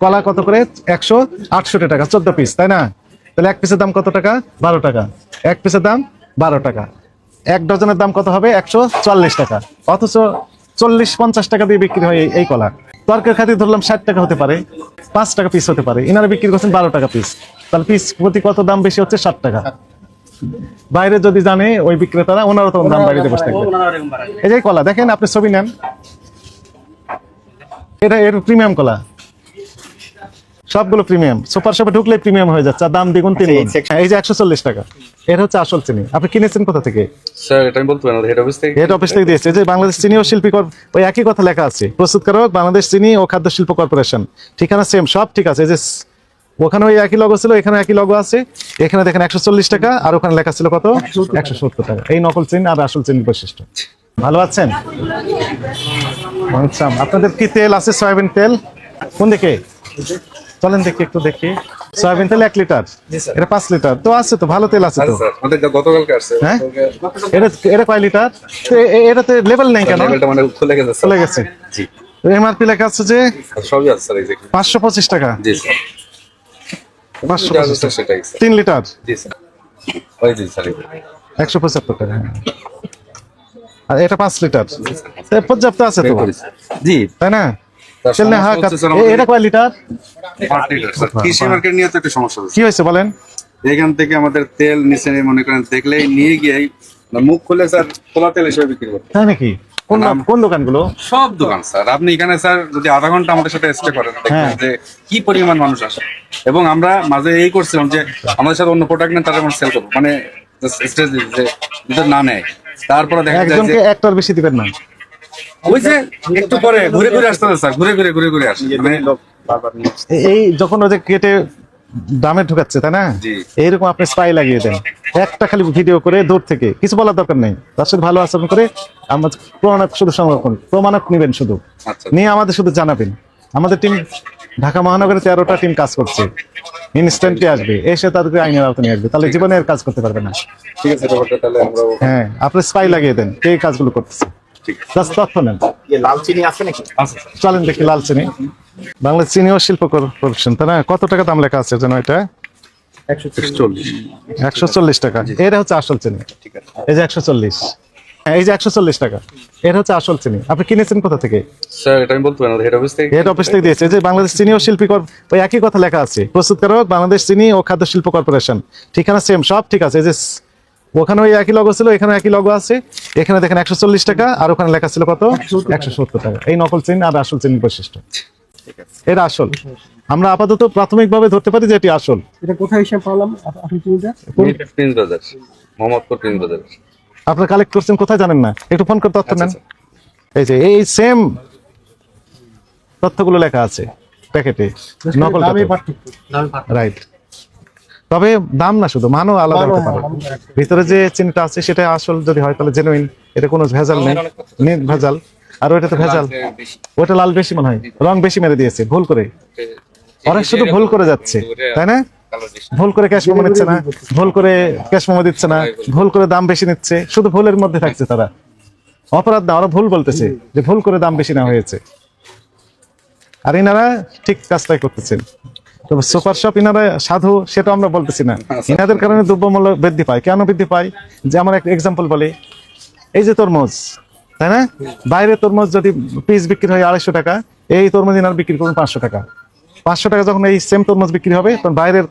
কলা কত করে? একশো আটষট্টি টাকা, চোদ্দ পিস তাই না? তাহলে এক পিসের দাম কত টাকা? বারো টাকা। এক পিসের দাম বারো টাকা। এক ডজনের দাম কত হবে? একশো চল্লিশ টাকা। অথচ চল্লিশ পঞ্চাশ টাকা দিয়ে বিক্রি হয় এই- কলা। তরকারি খাতির ধরলাম ষাট টাকা হতে পারে, পাঁচ টাকা পিস হতে পারে। এনারা বিক্রি করছেন বারো টাকা পিস তাহলে পিস প্রতি কত দাম বেশি হচ্ছে? ষাট টাকা। বাইরে যদি জানে, ওই বিক্রেতারা, ওনারও তখন দাম বাড়িতে বসে থাকবে। এই যে কলা, দেখেন, আপনি ছবি নেন। এটা এর প্রিমিয়াম কলা। সবগুলো প্রিমিয়াম। সুপার শপে ঢুকলে প্রিমিয়াম হয়ে যাচ্ছে দাম দ্বিগুণ তিন গুণ। হ্যাঁ, এই যে একশো চল্লিশ টাকা এটা হচ্ছে আসল চিনি। আপনি কিনেছেন কোথা থেকে? স্যার এটা আমি বলতে পারি হেড অফিস থেকে হেড অফিস থেকে দিয়েছে। যে বাংলাদেশ চিনি ও শিল্পী কর- ওই একই কথা লেখা আছে। প্রস্তুতকারক বাংলাদেশ চিনি ও খাদ্য শিল্প কর্পোরেশন। ঠিকানা সেম সব ঠিক আছে। এই যে ওখানে ওই একই লগো ছিল এখানে একই লগো আছে। এখানে দেখেন একশো চল্লিশ টাকা আর ওখানে লেখা ছিল কত? একশো সত্তর টাকা। এই নকল চিনি আর আসল চিনির বৈশিষ্ট্য। ভালো আছেন? আপনাদের কি তেল আছে? সয়াবিন তেল? কোন দিকে? চলেন দেখি একটু দেখি। সয়াবিন তেল এক লিটার? এটা পাঁচ লিটার। তো আছে তো ভালো তেল আছে তো। গতকালকে আসছে। হ্যাঁ? এটা এটা কয় লিটার? এটাতে লেভেল নেই কেন? লেভেলটা মানে গেছে চলে এমআরপি লেখা আছে যে পাঁচশো পঁচিশ টাকা। পাঁচশো পঁচিশ টাকা। তিন লিটার? একশো পঁচাত্তর টাকা। আর এটা পাঁচ লিটার। পর্যাপ্ত আছে তো? জি। তাই না? তার তেল না সমস্যা হ্যাঁ হচ্ছে স্যার এ- এটা কয় লিটার? Per litre sir. কৃষি মার্কেট নিয়ে তো একটা সমস্যা কি হয়েছে বলেন? এখান থেকে আমাদের তেল নিচে মনে করেন দেখলেই নিয়ে গিয়ে মুখ খুলে স্যার খোলা তেল হিসেবে বিক্রি করতে তাই নাকি? কোন কোন দোকানগুলো? সব দোকান স্যার। আপনি এখানে স্যার যদি আধা ঘণ্টা আমাদের সাথে স্টে করেন দেখবেন হ্যাঁ। যে কি পরিমাণ মানুষ আসে। এবং আমরা মাঝে এই করছিলাম যে আমাদের সাথে অন্য প্রোডাক্ট নেন তাদের আমরা সেল করব। মানে স্টেজ যে না নেয়। তারপরে দেখা যায় একজনকে একটার বেশি দিবেন না। ওই যে একটু পরে ঘুরে ঘুরে আসতে স্যার ঘুরে ঘুরে ঘুরে ঘুরে আসে মানে এই যখন ওদের কেটে দামে ঢুকাচ্ছে তাই না? এইরকম আপনি স্পাই লাগিয়ে দেন। একটা খালি ভিডিও করে দূর থেকে কিছু বলার দরকার নেই। তার সাথে ভালো আচরণ করে আমার প্রমাণক শুধু সংরক্ষণ প্রমাণক নেবেন শুধু। আচ্ছা। নিয়ে আমাদের শুধু জানাবেন। আমাদের টিম ঢাকা মহানগরে তেরোটা টিম কাজ করছে। ইনস্ট্যান্টলি আসবে। এসে তাদেরকে আইনের আওতা নিয়ে আসবে। তাহলে জীবনে আর কাজ করতে পারবে না। ঠিক আছে হ্যাঁ আপনি স্পাই লাগিয়ে দেন এই কাজগুলো করতেছে। জাস্ট তথ্য নেন। লাল চিনি আছে নাকি? আচ্ছা চলেন দেখি লাল চিনি। ও শিল্প কর্পোরেশন তাই না? কত টাকা দাম লেখা আছে যেন এটা? একশো চল্লিশ। টাকা। এটা হচ্ছে আসল চিনি। এই যে একশো চল্লিশ। এই যে একশো চল্লিশ টাকা। এটা হচ্ছে আসল চিনি। আপনি কিনেছেন কোথা থেকে? স্যার এটা আমি বলতে পারি হেড অফিস থেকে হেড অফিস থেকে দিয়েছে। যে বাংলাদেশ চিনি ও শিল্পী কর- ওই একই কথা লেখা আছে। প্রস্তুতকারক বাংলাদেশ চিনি ও খাদ্য শিল্প কর্পোরেশন। ঠিকানা সেম সব ঠিক আছে। এই যে ওখানে ওই একই লগো ছিল এখানে একই লগো আছে। এখানে দেখেন একশো চল্লিশ টাকা আর ওখানে লেখা ছিল কত? একশো সত্তর টাকা। এই নকল চিনি আর আসল চিনির বৈশিষ্ট্য। এটা আসল। আমরা আপাতত প্রাথমিকভাবে ধরতে পারি যে এটি আসল। এটা কোথায় হিসাব পারলাম আসল চিনিটা প্রিন্স বাজার মোহাম্মদপুর প্রিন্স বাজার আপনারা কালেক্ট করছেন কোথায় জানেন না? একটু ফোন করে তথ্য নেন। এই যে এই সেম তথ্যগুলো লেখা আছে। প্যাকেটে। নকল রাইট তবে দাম না শুধু মানও আলাদা হতে পারে। ভিতরে যে চিনিটা আছে সেটা আসল যদি হয় তাহলে জেনুইন এটা কোনো ভেজাল নেই। ভেজাল। আর ওইটাতে ভেজাল। ওটা লাল বেশি মনে হয়। রং বেশি মেরে দিয়েছে ভুল করে। অনেক শুধু ভুল করে যাচ্ছে তাই না? ভুল করে ক্যাশ মেমো নিচ্ছে না ভুল করে ক্যাশ মেমো দিচ্ছে না ভুল করে দাম বেশি নিচ্ছে। শুধু ভুলের মধ্যে থাকছে তারা। অপরাধ না ওরা ভুল বলতেছে যে ভুল করে দাম বেশি না হয়েছে। আর এনারা ঠিক কাজটাই করতেছেন। তবে সুপার শপ ইনারা সাধু সেটা আমরা বলতেছি না। ইনাদের কারণে দ্রব্যমূল্য বৃদ্ধি পায়। কেন বৃদ্ধি পায়? যে আমার একটা এক্সাম্পল বলি। এই যে তরমুজ তাই না? বাইরে তরমুজ যদি পিস বিক্রি হয় আড়াইশো টাকা এই তরমুজ ইনার বিক্রি করবেন পাঁচশো টাকা। পাঁচশো টাকা যখন এই সেম তরমুজ বিক্রি হবে তখন বাইরের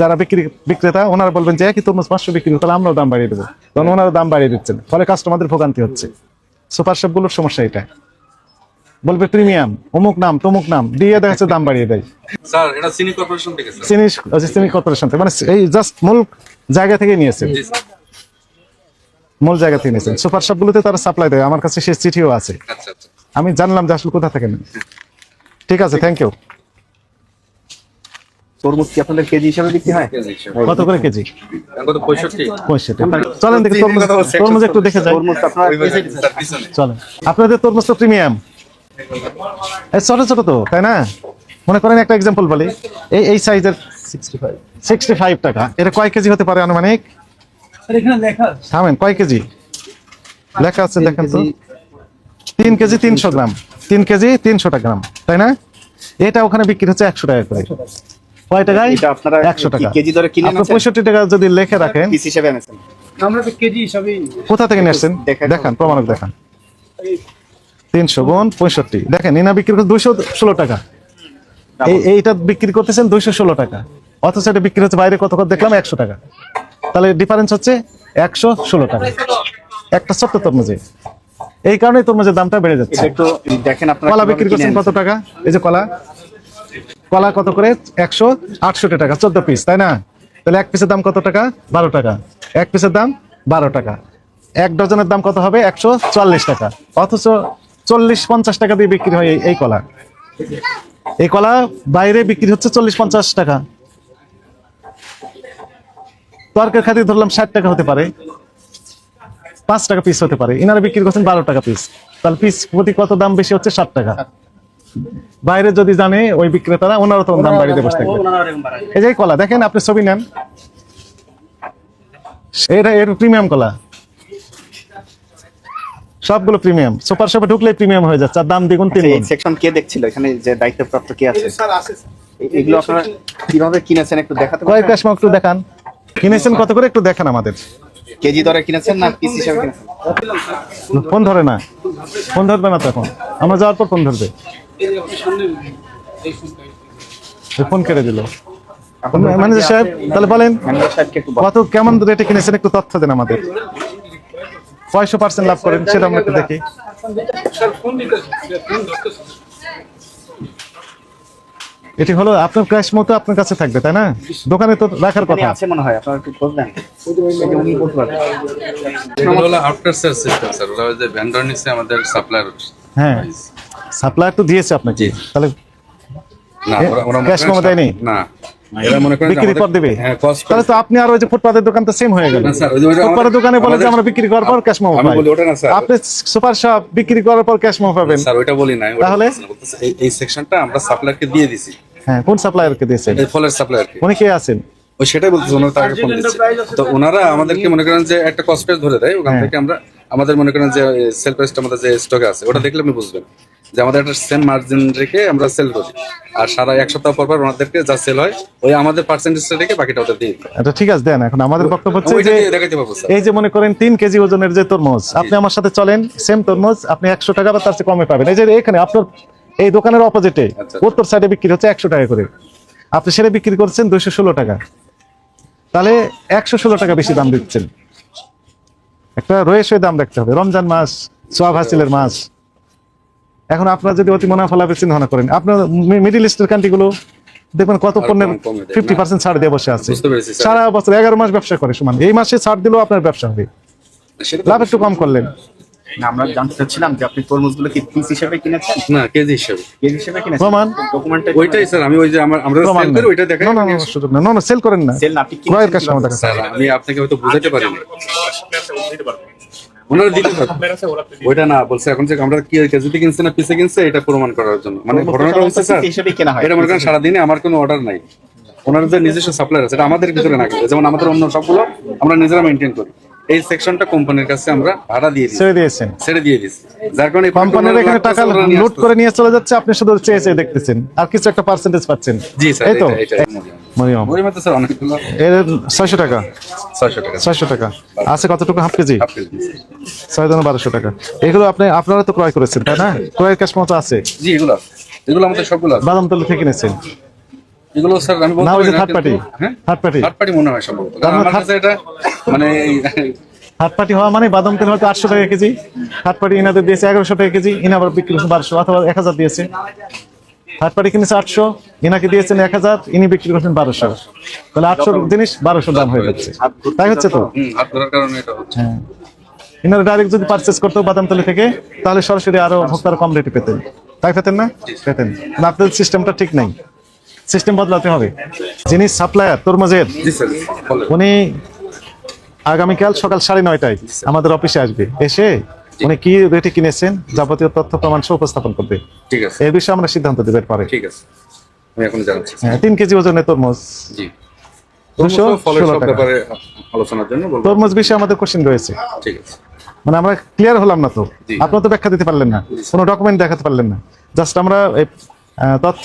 যারা বিক্রি বিক্রেতা ওনারা বলবেন যে একই তরমুজ পাঁচশো বিক্রি তাহলে আমরাও দাম বাড়িয়ে দেবো। তখন ওনারা দাম বাড়িয়ে দিচ্ছেন। ফলে কাস্টমারদের ভোগান্তি হচ্ছে। সুপার শপগুলোর সমস্যা এটা। বলবে প্রিমিয়াম অমুক নাম তমুক নাম দিয়ে দেখা যাচ্ছে দাম বাড়িয়ে দেয়। স্যার এটা সিনি কর্পোরেশন থেকে স্যার। চিনি ওই কর্পোরেশন থেকে মানে এই জাস্ট মূল জায়গা থেকে নিয়েছেন জি মূল জায়গা থেকে নিয়েছেন সুপার শপগুলোতে তারা সাপ্লাই দেয় আমার কাছে চিঠিও আছে। আচ্ছা আচ্ছা। আমি জানলাম যে আসলে কোথা থেকে নেন ঠিক আছে থ্যাংক ইউ তরমুজ কি আপনাদের কেজি হিসাবে বিক্রি হয়? কত করে কেজি? কত চলেন দেখি তরমুজ তরমুজ একটু দেখে যাই। তরমুজ আপনার পিছনে। চলেন। আপনাদের তরমুজ তো প্রিমিয়াম। ছোট ছোট তো তাই না? মনে করেন একটা এক্সাম্পল বলি। এই এই সাইজের সিক্সটি ফাইভ টাকা। এটা কয় কেজি হতে পারে আনুমানিক? থামেন কয় কেজি? লেখা আছে দেখেন তো। তিন কেজি তিনশো গ্রাম। তিন কেজি তিনশো গ্রাম তাই না? এটা ওখানে বিক্রি হচ্ছে একশো টাকা করে। কয় টাকায়? এটা আপনারা একশো কি টাকা কেজি দরে কিনে? পঁয়ষট্টি টাকা যদি লেখে রাখেন। পিস হিসেবে এনেছেন। আমরা তো কেজি হিসাবেই কোথা থেকে নিয়ে আসছেন? দেখান। দেখান প্রমাণক দেখান। তিনশো গুণ পঁয়ষট্টি। দেখেন ইনা বিক্রি করছে দুইশো ষোলো টাকা। এই এইটা বিক্রি করতেছেন দুইশো ষোলো টাকা। অথচ এটা বিক্রি হচ্ছে বাইরে কত কত দেখলাম একশো টাকা। তাহলে ডিফারেন্স হচ্ছে একশো ষোলো টাকা। একটা ছোট্ট তরমুজে। এই কারণে তরমুজের দামটা বেড়ে যাচ্ছে। দেখেন কলা বিক্রি করছেন কত টাকা? এই যে কলা। কলা কত করে? একশো আটষট্টি টাকা চোদ্দ পিস তাই না? তাহলে এক পিসের দাম কত টাকা? বারো টাকা। এক পিসের দাম বারো টাকা। এক ডজনের দাম কত হবে? একশো চল্লিশ টাকা। অথচ চল্লিশ পঞ্চাশ টাকা দিয়ে বিক্রি হয় এই- কলা। এই কলা বাইরে বিক্রি হচ্ছে চল্লিশ পঞ্চাশ টাকা। তরকারি খাতে ধরলাম ষাট টাকা হতে পারে। পাঁচ টাকা পিস হতে পারে। ইনারা বিক্রি করছেন বারো টাকা পিস তাহলে পিস প্রতি কত দাম বেশি হচ্ছে? ষাট টাকা। বাইরে যদি জানে ওই বিক্রেতারা, ওনারও তখন দাম বাড়িতে বসে থাকবে। এই যে কলা, দেখেন, আপনি ছবি নেন। এটা এর প্রিমিয়াম কলা। সবগুলো প্রিমিয়াম। সুপার শপে ঢুকলে প্রিমিয়াম হয়ে যাচ্ছে আর দাম দ্বিগুণ তিন গুণ। সেকশন কে দেখছিল? এখানে যে দায়িত্বপ্রাপ্ত কে আছে? এ- এগুলো আপনারা কীভাবে কিনেছেন একটু দেখাতে কয়েক কাশমা একটু দেখান। কিনেছেন কত করে? একটু দেখান আমাদের। কেজি দরে কিনেছেন না পিস হিসেবে কিনেছেন? ফোন ধরে না। ফোন ধরবে না তখন আমরা যাওয়ার পর ফোন ধরবে। এই ফোন কেটে দিল। ম্যানেজার সাহেব তাহলে বলেন। কত কেমন রেটে কিনেছেন? একটু তথ্য দেন আমাদের। কয়শো পার্সেন্ট লাভ করেন সেটা আমরা একটু দেখি। এটি হলো আপনার ক্যাশ মতো আপনার কাছে থাকবে তাই না? দোকানে তো রাখার কথা। আছে মনে হয় আপনারা একটু বলবেন এই উনি বলতে পারবেন এগুলো হলো আফটার সেল সিস্টেম স্যার ওরা যে ভেন্ডর নিচ্ছে আমাদের সাপ্লায়ার হ্যাঁ। সাপ্লায়ার তো দিয়েছে আপনাকে। তাহলে না ওরা মেমো দেয়নি? না। এরা মনে করেন যে বিক্রির পর আমাদের- দেবে? হ্যাঁ তাহলে তো আপনি আর ওই যে ফুটপাতের দোকান তো সেম হয়ে গেল। না, স্যার, ওই যে ওইটা ফুটপাতের দোকানে বলে যে আমরা বিক্রি করার পর ক্যাশ মেমো পাই। বলি ওটা না, স্যার। আপনি সুপার শপ বিক্রি করার পর ক্যাশ মেমো পাবেন। স্যার ওইটা বলি নাই তাহলে? বলতেছি না, বলতেছি এই এই সেকশনটা আমরা সাপ্লায়ারকে দিয়ে দিছি। হ্যাঁ কোন সাপ্লায়ারকে দিয়েছেন? ফলের সাপ্লায়ারকে উনি কে আছেন? ওই সেটাই বলতেছে ওনারা তাকে ফোন দিচ্ছে। তো ওনারা আমাদেরকে মনে করেন যে একটা কস্ট প্রাইস ধরে দেয় ওখান হ্যাঁ। থেকে আমরা আমাদের মনে করেন যে সেল প্রাইসটা আমাদের যে স্টকে আছে ওটা দেখলে আপনি বুঝবেন। যে আমাদের একটা সেম মার্জিন রেখে আমরা সেল করি। আর সারা এক সপ্তাহ পর পর ওনাদেরকে যা সেল হয় ওই আমাদের পার্সেন্টেজটা রেখে বাকিটা ওদের দিই। এটা ঠিক আছে দেন এখন আমাদের বক্তব্য হচ্ছে যে এই যে মনে করেন তিন কেজি ওজনের যে তরমুজ আপনি আমার সাথে চলেন সেম তরমুজ আপনি একশো টাকা বা তার চেয়ে কমে পাবেন। এই যে এখানে আপনার এই দোকানের অপোজিটে আচ্ছা। উত্তর সাইডে বিক্রি হচ্ছে একশো টাকা করে। আপনি সেটা বিক্রি করছেন দুইশো ষোলো টাকা। তাহলে একশো ষোলো টাকা বেশি দাম দিচ্ছেন। একটা রয়েছে দাম রাখতে হবে। রমজান মাস সোয়াব হাসিলের মাস। এখন আপনারা যদি অতি মুনাফা লাভের চিন্তা ভাবনা করেন আপনার মিডিল ইস্টের কান্ট্রিগুলো দেখবেন কত পণ্যের ফিফটি পার্সেন্ট ছাড় দিয়ে বসে আছে। বুঝতে পেরেছি, স্যার। সারা বছর এগারো মাস ব্যবসা করে সমান। এই মাসে ছাড় দিলেও আপনার ব্যবসা হবে। লাভ একটু কম করলেন। না, আমরা জানতে চাচ্ছিলাম যে আপনি তরমুজগুলো কি পিস হিসেবে কিনেছেন? না কেজি হিসেবে। কেজি হিসেবে কিনেছেন? প্রমাণ? ডকুমেন্টে ওইটাই স্যার আমি ওই যে আমার আমরা সেল করি ওইটা দেখাই। না, না, না, সুযোগ না, না, সেল করেন না। সেল না আপনি ক্রয়ের কিনেছেন? কাস্টমার স্যার আমি আপনাকে হয়তো বুঝাতে পারিনি। ওনারা দিতে ওইটা না বলছে এখন যে আমরা কি কেজিতে কিনছে না পিসে কিনছে এটা প্রমাণ করার জন্য। মানে ঘটনাটা হচ্ছে স্যার হয়। এটা মনে করেন সারাদিনে আমার কোনো অর্ডার নাই। ওনার যে নিজস্ব সাপ্লায়ার আছে এটা আমাদের ভিতরে না যেমন আমাদের অন্য সবগুলো আমরা নিজেরা মেনটেন করি। এই সেকশনটা কোম্পানির কাছে আমরা ভাড়া দিয়ে ছেড়ে দিয়েছেন। ছেড়ে দিয়ে দিছি যার কারণে কোম্পানির এখানে টাকা লুট করে নিয়ে চলে যাচ্ছে আপনি শুধু চেয়ে চেয়ে দেখতেছেন। আর কিছু একটা পার্সেন্টেজ পাচ্ছেন। জি স্যার এই তো? এটা মরিয়ম। মরিমাতে স্যার অনেকগুলো। এর ছয়শো টাকা। ছয়শো টাকা। ছয়শো টাকা। আছে কতটুকু? Half KG? Half KG. টাকা। এগুলো আপনি আপনারা তো ক্রয় করেছেন তাই না? ক্রয়ের ক্যাশ মতো আছে। জি এগুলো এগুলো আমাদের সবগুলো আছে। বাদাম তলে থেকে কিনেছেন? এগুলো স্যার আমি বলতে পারি না থার্ড পার্টি। হ্যাঁ? Third party. থার্ড পার্টি মনে হয় সম্ভবত। মানে আমার কাছে এটা মানে পার্টি হওয়া মানে বাদাম তেল হয়তো আটশো টাকা কেজি। পার্টি ইনাদের দিয়েছে এগারোশো টাকা কেজি ইনা আবার বিক্রি করছে বারোশো অথবা এক হাজার দিয়েছে। পার্টি কিনেছে আটশো ইনাকে দিয়েছেন এক হাজার ইনি বিক্রি করছেন বারোশো। তাহলে আটশো জিনিস বারোশো দাম হয়ে যাচ্ছে। তাই হচ্ছে তো? হচ্ছে। হ্যাঁ। ইনারা ডাইরেক্ট যদি পারচেস করতো বাদাম বাদামতলি থেকে তাহলে সরাসরি আরও ভোক্তারা কম রেটে পেতেন। তাই পেতেন না? পেতেন। না আপনাদের সিস্টেমটা ঠিক নাই। সিস্টেম বদলাতে হবে। যিনি সাপ্লায়ার তরমুজের উনি আগামীকাল সকাল সাড়ে নয়টায় আমাদের অফিসে আসবে। এসে উনি কি রেটে কিনেছেন যাবতীয় তথ্য প্রমাণ সহ উপস্থাপন করবে। ঠিক আছে। এই বিষয়ে আমরা সিদ্ধান্ত দেবের পরে। ঠিক আছে। আমি এখন জানাচ্ছি। হ্যাঁ, তিন কেজি ওজনের তরমুজ। জি। তরমুজ বিষয়ে আমাদের কোশ্চেন রয়েছে। ঠিক আছে। মানে আমরা ক্লিয়ার হলাম না তো। আপনারা তো ব্যাখ্যা দিতে পারলেন না। কোনো ডকুমেন্ট দেখাতে পারলেন না। জাস্ট আমরা তথ্য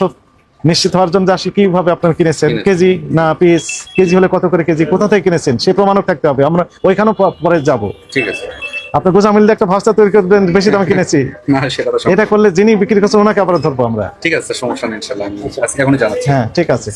নিশ্চিত হওয়ার জন্য আসি কীভাবে আপনারা কিনেছেন। কেজি না পিস কেজি হলে কত করে কেজি? কোথা থেকে কিনেছেন? সে প্রমাণও থাকতে হবে। আমরা ওইখানেও পরে যাব। ঠিক আছে। আপনি গোজামিল দিয়ে একটা ভাস্তা তৈরি করবেন বেশি দামে কিনেছি। না সেটা তো এটা করলে যিনি বিক্রি করছেন ওনাকে আবার ধরবো আমরা। ঠিক আছে সমস্যা নেই ইনশাআল্লাহ। আজকে এখনই জানাচ্ছি। হ্যাঁ ঠিক আছে।